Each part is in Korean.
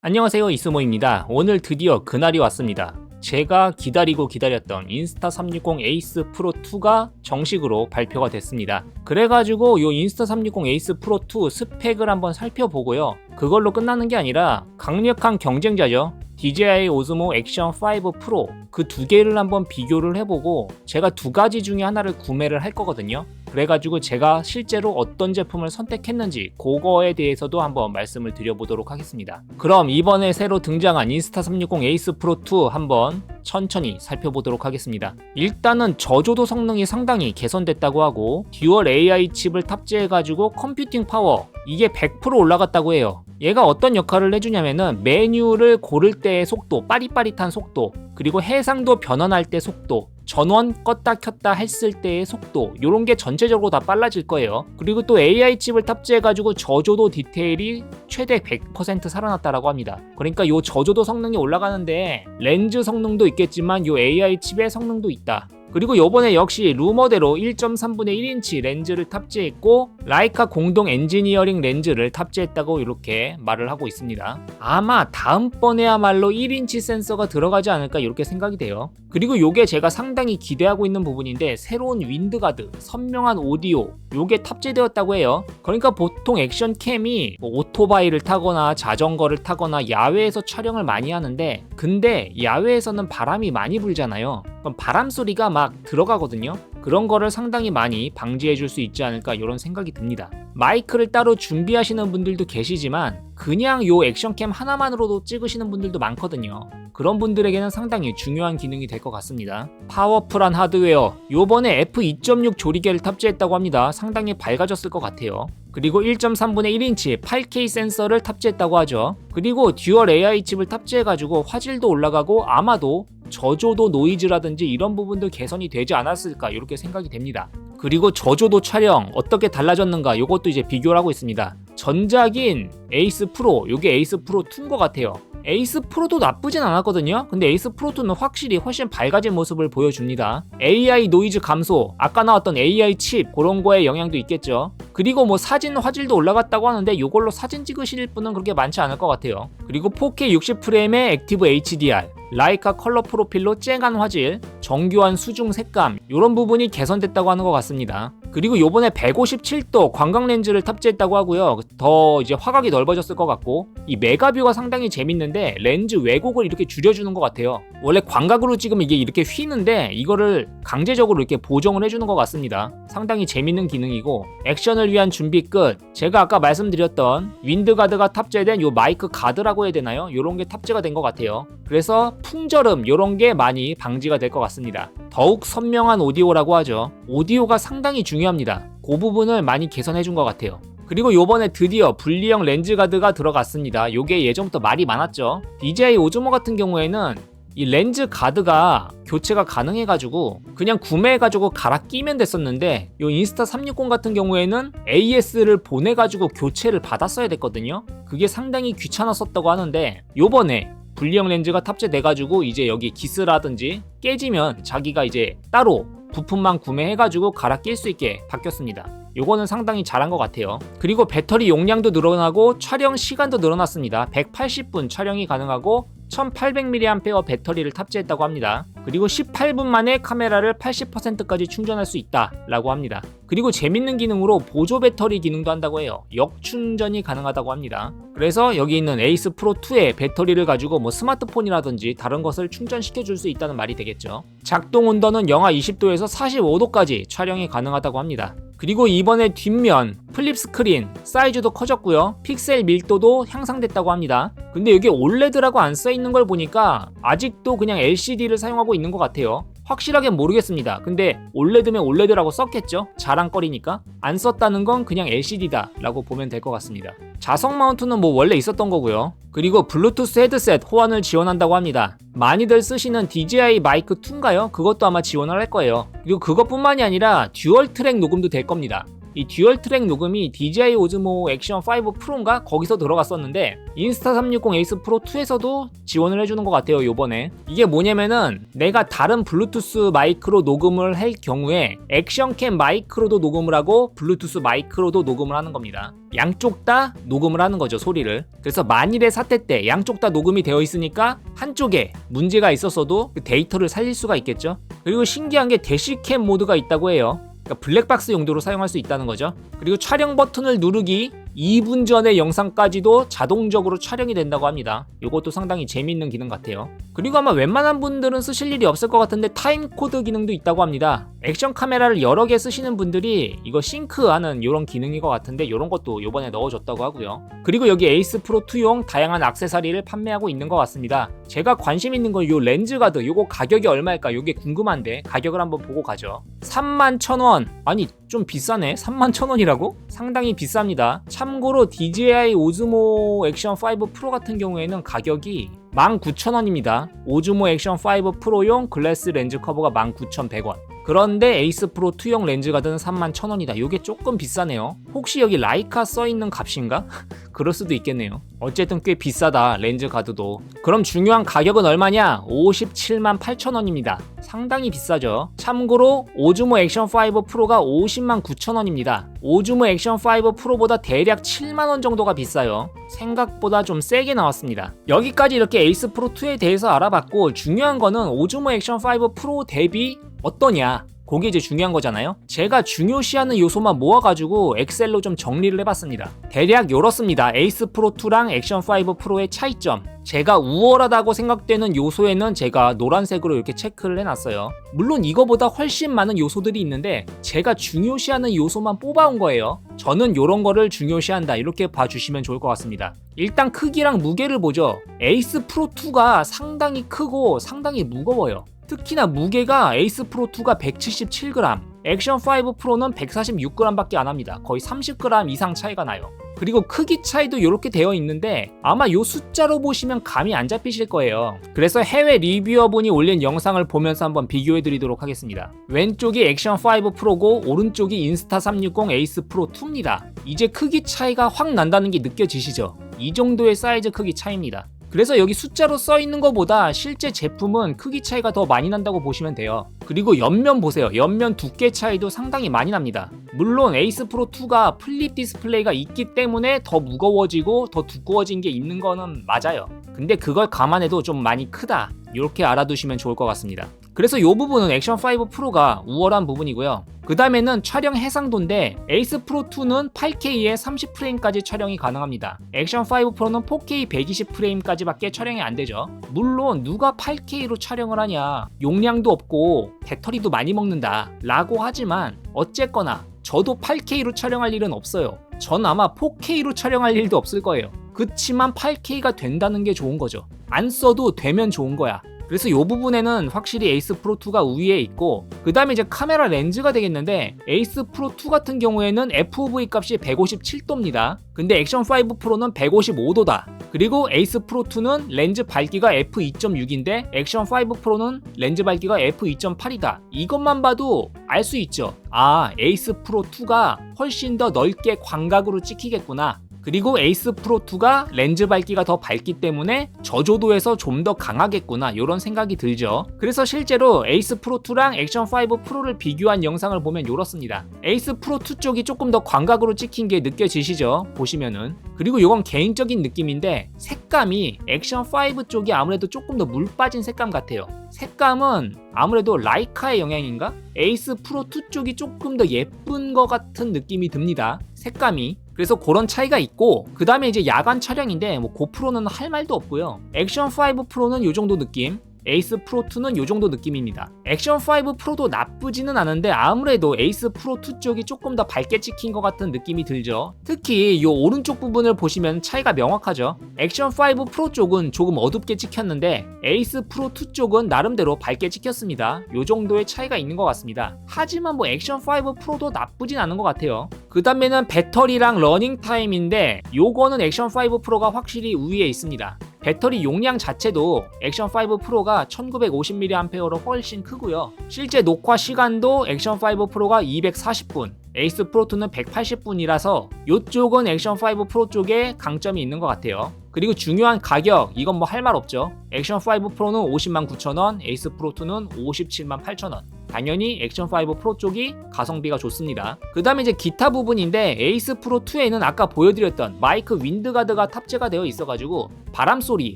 안녕하세요 이스모입니다. 오늘 드디어 그날이 왔습니다. 제가 기다리고 기다렸던 인스타 360 에이스 프로 2가 정식으로 발표가 됐습니다. 그래가지고 이 인스타 360 에이스 프로 2 스펙을 한번 살펴보고요. 그걸로 끝나는 게 아니라 강력한 경쟁자죠. DJI 오즈모 액션 5 프로 그 두 개를 한번 비교를 해보고 제가 두 가지 중에 하나를 구매를 할 거거든요. 그래가지고 제가 실제로 어떤 제품을 선택했는지 그거에 대해서도 한번 말씀을 드려보도록 하겠습니다. 그럼 이번에 새로 등장한 인스타 360 에이스 프로 2 한번 천천히 살펴보도록 하겠습니다. 일단은 저조도 성능이 상당히 개선됐다고 하고 듀얼 AI 칩을 탑재해가지고 컴퓨팅 파워 이게 100% 올라갔다고 해요. 얘가 어떤 역할을 해주냐면은 메뉴를 고를 때의 속도, 빠릿빠릿한 속도, 그리고 해상도 변환할 때 속도, 전원 껐다 켰다 했을 때의 속도 이런 게 전체적으로 다 빨라질 거예요. 그리고 또 AI 칩을 탑재해가지고 저조도 디테일이 최대 100% 살아났다라고 합니다. 그러니까 이 저조도 성능이 올라가는데 렌즈 성능도 있겠지만 이 AI 칩의 성능도 있다. 그리고 요번에 역시 루머대로 1.3분의 1인치 렌즈를 탑재했고 라이카 공동 엔지니어링 렌즈를 탑재했다고 이렇게 말을 하고 있습니다. 아마 다음번에야말로 1인치 센서가 들어가지 않을까 이렇게 생각이 돼요. 그리고 요게 제가 상당히 기대하고 있는 부분인데 새로운 윈드가드, 선명한 오디오 요게 탑재되었다고 해요. 그러니까 보통 액션 캠이 뭐 오토바이를 타거나 자전거를 타거나 야외에서 촬영을 많이 하는데 근데 야외에서는 바람이 많이 불잖아요. 그럼 바람 소리가 막 들어가거든요. 그런 거를 상당히 많이 방지해 줄 수 있지 않을까 이런 생각이 듭니다. 마이크를 따로 준비하시는 분들도 계시지만 그냥 요 액션캠 하나만으로도 찍으시는 분들도 많거든요. 그런 분들에게는 상당히 중요한 기능이 될 것 같습니다. 파워풀한 하드웨어. 요번에 F2.6 조리개를 탑재했다고 합니다. 상당히 밝아졌을 것 같아요. 그리고 1.3분의 1인치 8K 센서를 탑재했다고 하죠. 그리고 듀얼 AI 칩을 탑재해가지고 화질도 올라가고 아마도 저조도 노이즈라든지 이런 부분도 개선이 되지 않았을까 이렇게 생각이 됩니다. 그리고 저조도 촬영 어떻게 달라졌는가 이것도 이제 비교를 하고 있습니다. 전작인 에이스 프로, 이게 에이스 프로 2인 것 같아요. 에이스 프로도 나쁘진 않았거든요. 근데 에이스 프로2는 확실히 훨씬 밝아진 모습을 보여줍니다. AI 노이즈 감소, 아까 나왔던 AI 칩 그런 거에 영향도 있겠죠. 그리고 뭐 사진 화질도 올라갔다고 하는데 이걸로 사진 찍으실 분은 그렇게 많지 않을 것 같아요. 그리고 4K 60프레임의 액티브 HDR, 라이카 컬러 프로필로 쨍한 화질, 정교한 수중 색감 이런 부분이 개선됐다고 하는 것 같습니다. 그리고 요번에 157도 광각 렌즈를 탑재했다고 하고요. 더 이제 화각이 넓어졌을 것 같고 이 메가뷰가 상당히 재밌는데 렌즈 왜곡을 이렇게 줄여주는 것 같아요. 원래 광각으로 찍으면 이게 이렇게 휘는데 이거를 강제적으로 이렇게 보정을 해주는 것 같습니다. 상당히 재밌는 기능이고 액션을 위한 준비 끝. 제가 아까 말씀드렸던 윈드가드가 탑재된 요 마이크 가드라고 해야 되나요? 요런 게 탑재가 된 것 같아요. 그래서 풍절음 요런 게 많이 방지가 될 것 같습니다. 더욱 선명한 오디오라고 하죠. 오디오가 상당히 중요 합니다. 그 부분을 많이 개선해 준 것 같아요. 그리고 요번에 드디어 분리형 렌즈 가드가 들어갔습니다. 요게 예전부터 말이 많았죠. DJI 오즈모 같은 경우에는 이 렌즈 가드가 교체가 가능해가지고 그냥 구매해가지고 갈아 끼면 됐었는데 요 인스타 360 같은 경우에는 AS를 보내가지고 교체를 받았어야 됐거든요. 그게 상당히 귀찮았었다고 하는데 요번에 분리형 렌즈가 탑재돼가지고 이제 여기 기스라든지 깨지면 자기가 이제 따로 부품만 구매해가지고 갈아 낄 수 있게 바뀌었습니다. 요거는 상당히 잘한 것 같아요. 그리고 배터리 용량도 늘어나고 촬영 시간도 늘어났습니다. 180분 촬영이 가능하고 1800mAh 배터리를 탑재했다고 합니다. 그리고 18분 만에 카메라를 80%까지 충전할 수 있다라고 합니다. 그리고 재밌는 기능으로 보조 배터리 기능도 한다고 해요. 역충전이 가능하다고 합니다. 그래서 여기 있는 에이스 프로 2의 배터리를 가지고 뭐 스마트폰이라든지 다른 것을 충전시켜 줄 수 있다는 말이 되겠죠. 작동 온도는 영하 20도에서 45도까지 촬영이 가능하다고 합니다. 그리고 이번에 뒷면 플립 스크린 사이즈도 커졌고요. 픽셀 밀도도 향상됐다고 합니다. 근데 여기 올레드라고 안 써 있는 걸 보니까 아직도 그냥 LCD를 사용하고 있는 것 같아요. 확실하게 모르겠습니다. 근데 올레드면 올레드라고 썼겠죠? 자랑거리니까. 안 썼다는 건 그냥 LCD다 라고 보면 될 것 같습니다. 자석 마운트는 뭐 원래 있었던 거고요. 그리고 블루투스 헤드셋 호환을 지원한다고 합니다. 많이들 쓰시는 DJI 마이크 2인가요? 그것도 아마 지원을 할 거예요. 그리고 그것뿐만이 아니라 듀얼 트랙 녹음도 될 겁니다. 이 듀얼 트랙 녹음이 DJI 오즈모 액션 5 프로인가? 거기서 들어갔었는데 인스타 360 에이스 프로 2에서도 지원을 해주는 것 같아요 요번에. 이게 뭐냐면은 내가 다른 블루투스 마이크로 녹음을 할 경우에 액션캠 마이크로도 녹음을 하고 블루투스 마이크로도 녹음을 하는 겁니다. 양쪽 다 녹음을 하는 거죠 소리를. 그래서 만일의 사태 때 양쪽 다 녹음이 되어 있으니까 한쪽에 문제가 있었어도 그 데이터를 살릴 수가 있겠죠? 그리고 신기한 게 대시캠 모드가 있다고 해요 그러니까 블랙박스 용도로 사용할 수 있다는 거죠. 그리고 촬영 버튼을 누르기 2분 전의 영상까지도 자동적으로 촬영이 된다고 합니다. 이것도 상당히 재밌는 기능 같아요. 그리고 아마 웬만한 분들은 쓰실 일이 없을 것 같은데 타임코드 기능도 있다고 합니다. 액션 카메라를 여러 개 쓰시는 분들이 이거 싱크하는 이런 기능인 것 같은데 이런 것도 이번에 넣어줬다고 하고요. 그리고 여기 에이스 프로 2용 다양한 악세사리를 판매하고 있는 것 같습니다. 제가 관심 있는 건이 렌즈 가드 이거 가격이 얼마일까 이게 궁금한데 가격을 한번 보고 가죠. 31,000원 아니 좀 비싸네 31,000원이라고? 상당히 비쌉니다. 참고로 DJI 오즈모 액션 5 프로 같은 경우에는 가격이 19,000원입니다. 오즈모 액션 5 프로용 글래스 렌즈 커버가 19,100원. 그런데 에이스 프로 2용 렌즈 가 드는 31,000원이다. 이게 조금 비싸네요. 혹시 여기 라이카 써있는 값인가? 그럴 수도 있겠네요. 어쨌든 꽤 비싸다, 렌즈 가드도. 그럼 중요한 가격은 얼마냐? 57만 8천원입니다. 상당히 비싸죠. 참고로 오즈모 액션 5 프로가 50만 9천원입니다. 오즈모 액션 5 프로보다 대략 7만원 정도가 비싸요. 생각보다 좀 세게 나왔습니다. 여기까지 이렇게 에이스 프로 2에 대해서 알아봤고 중요한 거는 오즈모 액션 5 프로 대비 어떠냐? 그게 이제 중요한 거잖아요. 제가 중요시하는 요소만 모아가지고 엑셀로 좀 정리를 해봤습니다. 대략 이렇습니다. 에이스 프로 2랑 액션 5 프로의 차이점. 제가 우월하다고 생각되는 요소에는 제가 노란색으로 이렇게 체크를 해놨어요. 물론 이거보다 훨씬 많은 요소들이 있는데 제가 중요시하는 요소만 뽑아온 거예요. 저는 이런 거를 중요시한다 이렇게 봐주시면 좋을 것 같습니다. 일단 크기랑 무게를 보죠. 에이스 프로 2가 상당히 크고 상당히 무거워요. 특히나 무게가 에이스 프로 2가 177g, 액션 5 프로는 146g밖에 안 합니다. 거의 30g 이상 차이가 나요. 그리고 크기 차이도 이렇게 되어 있는데 아마 이 숫자로 보시면 감이 안 잡히실 거예요. 그래서 해외 리뷰어분이 올린 영상을 보면서 한번 비교해 드리도록 하겠습니다. 왼쪽이 액션 5 프로고 오른쪽이 인스타 360 에이스 프로 2입니다. 이제 크기 차이가 확 난다는 게 느껴지시죠? 이 정도의 사이즈 크기 차이입니다. 그래서 여기 숫자로 써 있는 것보다 실제 제품은 크기 차이가 더 많이 난다고 보시면 돼요. 그리고 옆면 보세요. 옆면 두께 차이도 상당히 많이 납니다. 물론 에이스 프로 2가 플립 디스플레이가 있기 때문에 더 무거워지고 더 두꺼워진 게 있는 거는 맞아요. 근데 그걸 감안해도 좀 많이 크다. 이렇게 알아두시면 좋을 것 같습니다. 그래서 이 부분은 액션 5 프로가 우월한 부분이고요. 그 다음에는 촬영 해상도인데 에이스 프로 2는 8K에 30프레임까지 촬영이 가능합니다. 액션 5 프로는 4K 120프레임까지밖에 촬영이 안 되죠. 물론 누가 8K로 촬영을 하냐 용량도 없고 배터리도 많이 먹는다 라고 하지만 어쨌거나 저도 8K로 촬영할 일은 없어요. 전 아마 4K로 촬영할 일도 없을 거예요. 그치만 8K가 된다는 게 좋은 거죠. 안 써도 되면 좋은 거야. 그래서 이 부분에는 확실히 에이스 프로 2가 우위에 있고 그 다음에 이제 카메라 렌즈가 되겠는데 에이스 프로 2 같은 경우에는 FOV 값이 157도입니다. 근데 액션 5 프로는 155도다. 그리고 에이스 프로 2는 렌즈 밝기가 f2.6인데 액션 5 프로는 렌즈 밝기가 f2.8이다. 이것만 봐도 알 수 있죠. 아, 에이스 프로 2가 훨씬 더 넓게 광각으로 찍히겠구나. 그리고 에이스 프로 2가 렌즈 밝기가 더 밝기 때문에 저조도에서 좀 더 강하겠구나 이런 생각이 들죠. 그래서 실제로 에이스 프로 2랑 액션 5 프로를 비교한 영상을 보면 이렇습니다. 에이스 프로 2 쪽이 조금 더 광각으로 찍힌 게 느껴지시죠? 보시면은. 그리고 이건 개인적인 느낌인데 색감이 액션 5 쪽이 아무래도 조금 더 물 빠진 색감 같아요. 색감은 아무래도 라이카의 영향인가? 에이스 프로 2 쪽이 조금 더 예쁜 것 같은 느낌이 듭니다. 색감이. 그래서 그런 차이가 있고 그 다음에 이제 야간 촬영인데 뭐 고프로는 할 말도 없고요. 액션 5 프로는 요 정도 느낌. 에이스 프로 2는 요 정도 느낌입니다. 액션 5 프로도 나쁘지는 않은데 아무래도 에이스 프로 2 쪽이 조금 더 밝게 찍힌 것 같은 느낌이 들죠. 특히 이 오른쪽 부분을 보시면 차이가 명확하죠. 액션 5 프로 쪽은 조금 어둡게 찍혔는데 에이스 프로 2 쪽은 나름대로 밝게 찍혔습니다. 요 정도의 차이가 있는 것 같습니다. 하지만 뭐 액션 5 프로도 나쁘진 않은 것 같아요. 그 다음에는 배터리랑 러닝 타임인데 요거는 액션 5 프로가 확실히 우위에 있습니다. 배터리 용량 자체도 액션 5 프로가 1950mAh로 훨씬 크고요. 실제 녹화 시간도 액션 5 프로가 240분, 에이스 프로2는 180분이라서 이쪽은 액션 5 프로 쪽에 강점이 있는 것 같아요. 그리고 중요한 가격 이건 뭐 할 말 없죠. 액션 5 프로는 50만 9천 원, 에이스 프로 2는 57만 8천 원. 당연히 액션 5 프로 쪽이 가성비가 좋습니다. 그 다음에 이제 기타 부분인데 에이스 프로 2에는 아까 보여드렸던 마이크 윈드가드가 탑재가 되어 있어가지고 바람 소리,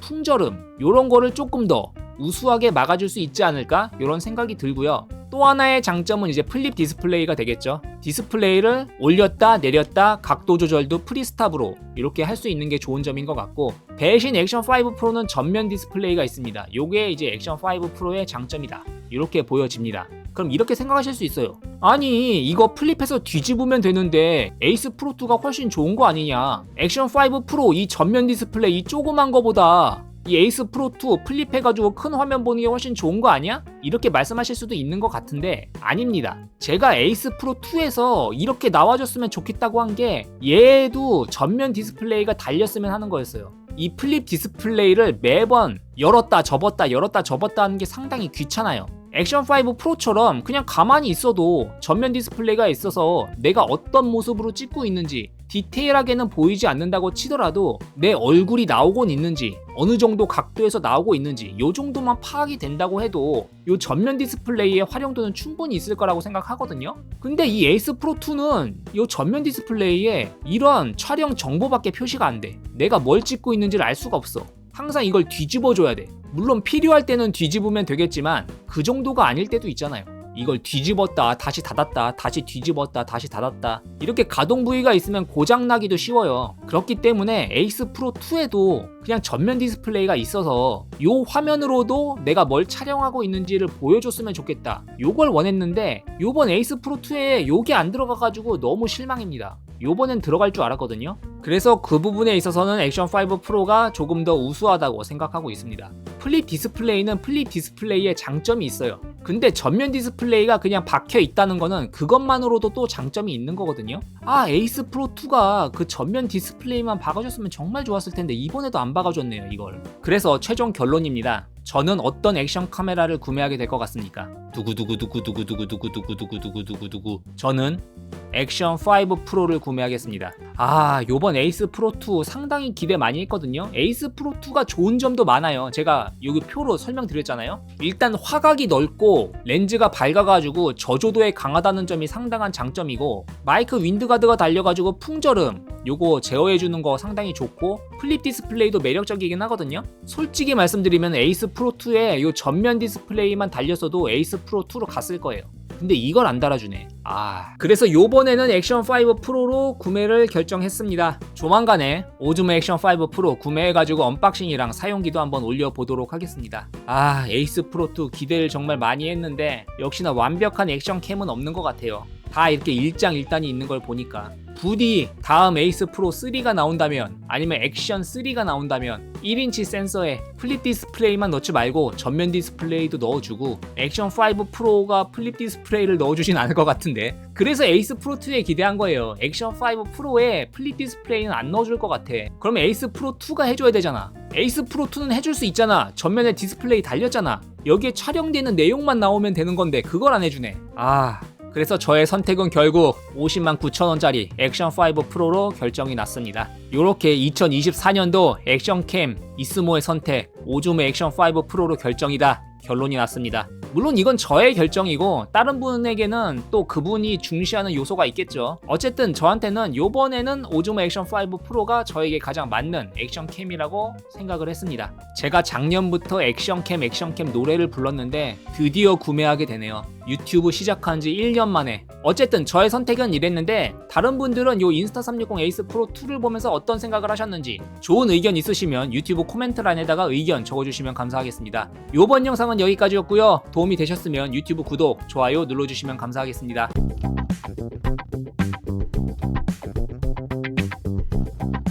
풍절음 이런 거를 조금 더 우수하게 막아줄 수 있지 않을까 이런 생각이 들고요. 또 하나의 장점은 이제 플립 디스플레이가 되겠죠. 디스플레이를 올렸다 내렸다 각도 조절도 프리스탑으로 이렇게 할 수 있는 게 좋은 점인 것 같고 대신 액션 5 프로는 전면 디스플레이가 있습니다. 요게 이제 액션 5 프로의 장점이다. 이렇게 보여집니다. 그럼 이렇게 생각하실 수 있어요. 아니 이거 플립해서 뒤집으면 되는데 에이스 프로 2가 훨씬 좋은 거 아니냐? 액션 5 프로 이 전면 디스플레이 이 조그만 거보다 이 에이스 프로 2 플립해가지고 큰 화면 보는 게 훨씬 좋은 거 아니야? 이렇게 말씀하실 수도 있는 것 같은데 아닙니다. 제가 에이스 프로 2에서 이렇게 나와줬으면 좋겠다고 한 게 얘도 전면 디스플레이가 달렸으면 하는 거였어요. 이 플립 디스플레이를 매번 열었다 접었다 열었다 접었다 하는 게 상당히 귀찮아요. 액션 5 프로처럼 그냥 가만히 있어도 전면 디스플레이가 있어서 내가 어떤 모습으로 찍고 있는지 디테일하게는 보이지 않는다고 치더라도 내 얼굴이 나오곤 있는지 어느 정도 각도에서 나오고 있는지 요 정도만 파악이 된다고 해도 요 전면 디스플레이의 활용도는 충분히 있을 거라고 생각하거든요. 근데 이 에이스 프로 2는 요 전면 디스플레이에 이런 촬영 정보밖에 표시가 안 돼. 내가 뭘 찍고 있는지를 알 수가 없어. 항상 이걸 뒤집어 줘야 돼. 물론 필요할 때는 뒤집으면 되겠지만 그 정도가 아닐 때도 있잖아요. 이걸 뒤집었다 다시 닫았다 다시 뒤집었다 다시 닫았다. 이렇게 가동 부위가 있으면 고장 나기도 쉬워요. 그렇기 때문에 에이스 프로 2에도 그냥 전면 디스플레이가 있어서 요 화면으로도 내가 뭘 촬영하고 있는지를 보여줬으면 좋겠다. 요걸 원했는데 요번 에이스 프로 2에 요게 안 들어가가지고 너무 실망입니다. 요번엔 들어갈 줄 알았거든요. 그래서 그 부분에 있어서는 액션 5 프로가 조금 더 우수하다고 생각하고 있습니다 플립 디스플레이는 플립 디스플레이의 장점이 있어요 근데 전면 디스플레이가 그냥 박혀 있다는 거는 그것만으로도 또 장점이 있는 거거든요. 아, 에이스 프로 2가 그 전면 디스플레이만 박아줬으면 정말 좋았을 텐데 이번에도 안 박아줬네요, 이걸. 그래서 최종 결론입니다. 저는 어떤 액션 카메라를 구매하게 될 것 같습니까? 두구두구두구두구두구두구두구두구두구두구두구 저는 액션 5 프로를 구매하겠습니다. 아, 요번 에이스 프로 2 상당히 기대 많이 했거든요. 에이스 프로 2가 좋은 점도 많아요. 제가 여기 표로 설명드렸잖아요. 일단 화각이 넓고 렌즈가 밝아가지고 저조도에 강하다는 점이 상당한 장점이고 마이크 윈드가드가 달려가지고 풍절음 요거 제어해주는 거 상당히 좋고 플립 디스플레이도 매력적이긴 하거든요. 솔직히 말씀드리면 에이스 프로 2에 요 전면 디스플레이만 달렸어도 에이스 프로 2로 갔을 거예요. 근데 이걸 안 달아주네. 아. 그래서 요번에는 액션 5 프로로 구매를 결정했습니다. 조만간에 오즈모 액션 5 프로 구매해가지고 언박싱이랑 사용기도 한번 올려보도록 하겠습니다. 아, 에이스 프로 2 기대를 정말 많이 했는데 역시나 완벽한 액션 캠은 없는 것 같아요. 다 이렇게 일장일단이 있는 걸 보니까 부디 다음 에이스 프로 3가 나온다면 아니면 액션 3가 나온다면 1인치 센서에 플립 디스플레이만 넣지 말고 전면 디스플레이도 넣어주고 액션 5 프로가 플립 디스플레이를 넣어주진 않을 것 같은데 그래서 에이스 프로 2에 기대한 거예요. 액션 5 프로에 플립 디스플레이는 안 넣어줄 것 같아. 그러면 에이스 프로 2가 해줘야 되잖아. 에이스 프로 2는 해줄 수 있잖아. 전면에 디스플레이 달렸잖아. 여기에 촬영되는 내용만 나오면 되는 건데 그걸 안 해주네. 아 그래서 저의 선택은 결국 50만 9천원짜리 액션 5 프로로 결정이 났습니다. 이렇게 2024년도 액션캠 이스모의 선택 오줌 액션 5 프로로 결정이다. 결론이 났습니다. 물론 이건 저의 결정이고 다른 분에게는 또 그분이 중시하는 요소가 있겠죠. 어쨌든 저한테는 요번에는 오즈모 액션 5 프로가 저에게 가장 맞는 액션캠이라고 생각을 했습니다. 제가 작년부터 액션캠 액션캠 노래를 불렀는데 드디어 구매하게 되네요. 유튜브 시작한 지 1년 만에. 어쨌든 저의 선택은 이랬는데 다른 분들은 요 인스타 360 에이스 프로 2를 보면서 어떤 생각을 하셨는지 좋은 의견 있으시면 유튜브 코멘트란에다가 의견 적어주시면 감사하겠습니다. 요번 영상은 여기까지였고요. 도움이 되셨으면 유튜브 구독, 좋아요 눌러주시면 감사하겠습니다.